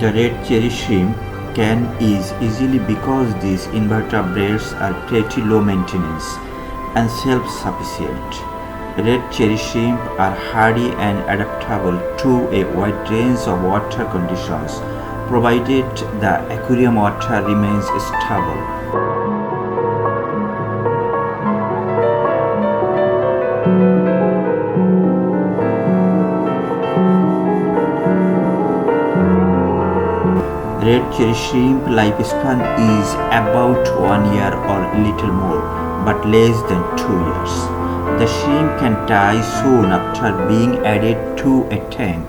The red cherry shrimp can is easily because these invertebrates are pretty low maintenance and self-sufficient. Red cherry shrimp are hardy and adaptable to a wide range of water conditions provided the aquarium water remains stable. Red cherry shrimp lifespan is about one year or little more, but less than two years. The shrimp can die soon after being added to a tank,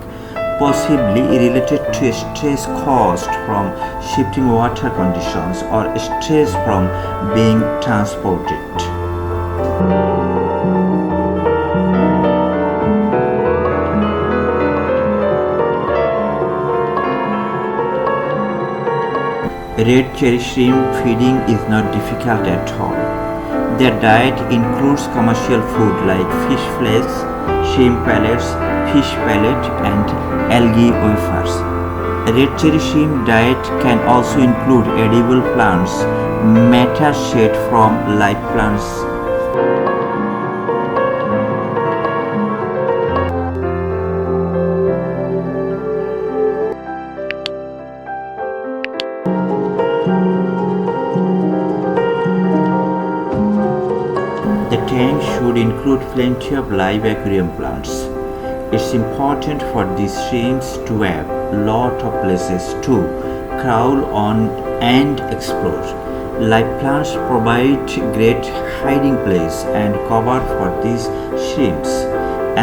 possibly related to stress caused from shifting water conditions or stress from being transported. Red cherry shrimp feeding is not difficult at all. Their diet includes commercial food like fish flakes, shrimp pellets, fish pellet, and algae wafers. Red cherry shrimp diet can also include edible plants, matter shed from live plants. Tank should include plenty of live aquarium plants. It's important for these shrimps to have a lot of places to crawl on and explore. Live plants provide great hiding place and cover for these shrimps.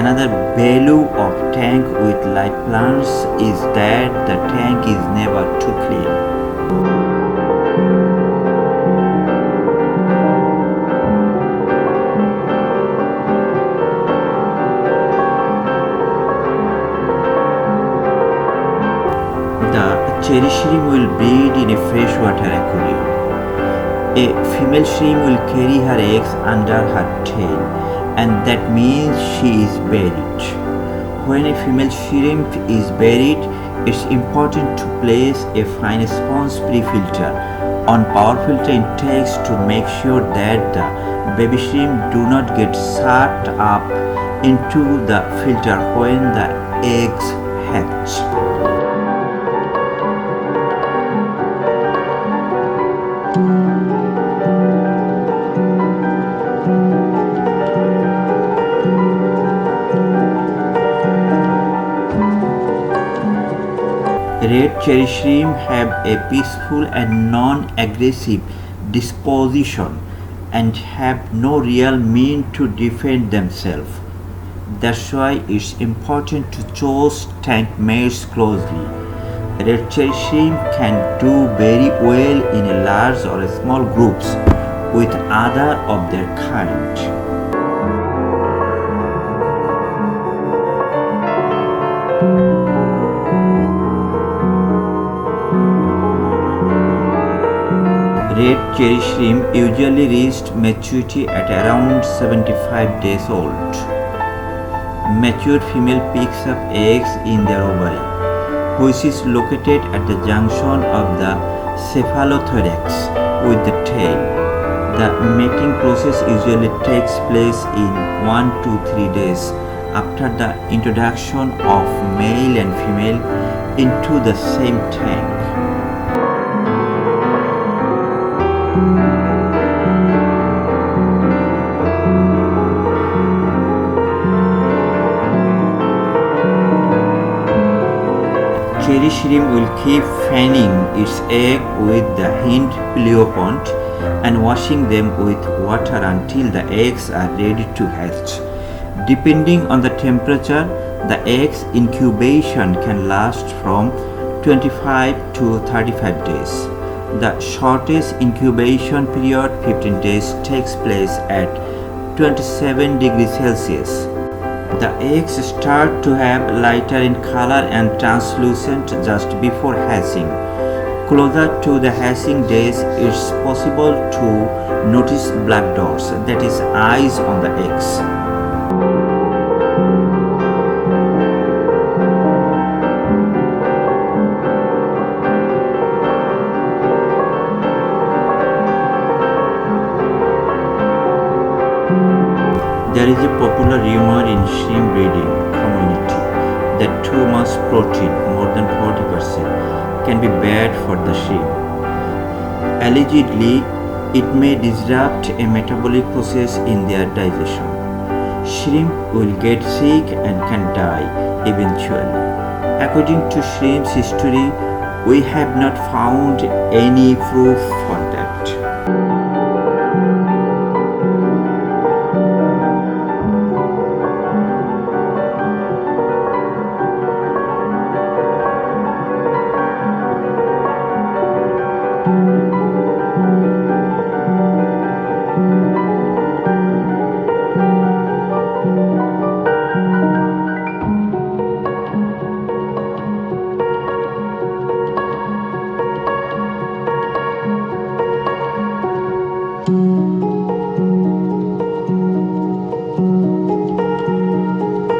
Another value of tank with live plants is that the tank is never too clean. Cherry shrimp will breed in a freshwater aquarium. A female shrimp will carry her eggs under her tail, and that means she is buried. When a female shrimp is buried, it's important to place a fine sponge pre-filter on power filter intakes to make sure that the baby shrimp do not get sucked up into the filter when the eggs hatch. Red cherry shrimp have a peaceful and non-aggressive disposition and have no real mean to defend themselves. That's why it's important to choose tank mates closely. Red cherry shrimp can do very well in large or small groups with other of their kind. Cherry shrimp usually reached maturity at around 75 days old. Mature female picks up eggs in their ovary, which is located at the junction of the cephalothorax with the tail. The mating process usually takes place in 1 to 3 days after the introduction of male and female into the same tank. Cherry shrimp will keep fanning its egg with the hind pleopont and washing them with water until the eggs are ready to hatch. Depending on the temperature, the eggs incubation can last from 25 to 35 days. The shortest incubation period 15 days takes place at 27 degrees Celsius. The eggs start to have lighter in color and translucent just before hatching. Closer to the hatching days, it's possible to notice black dots, that is, eyes on the eggs. Popular rumor in shrimp breeding community that too much protein, more than 40%, can be bad for the shrimp. Allegedly, it may disrupt a metabolic process in their digestion. Shrimp will get sick and can die eventually. According to shrimp's history, we have not found any proof for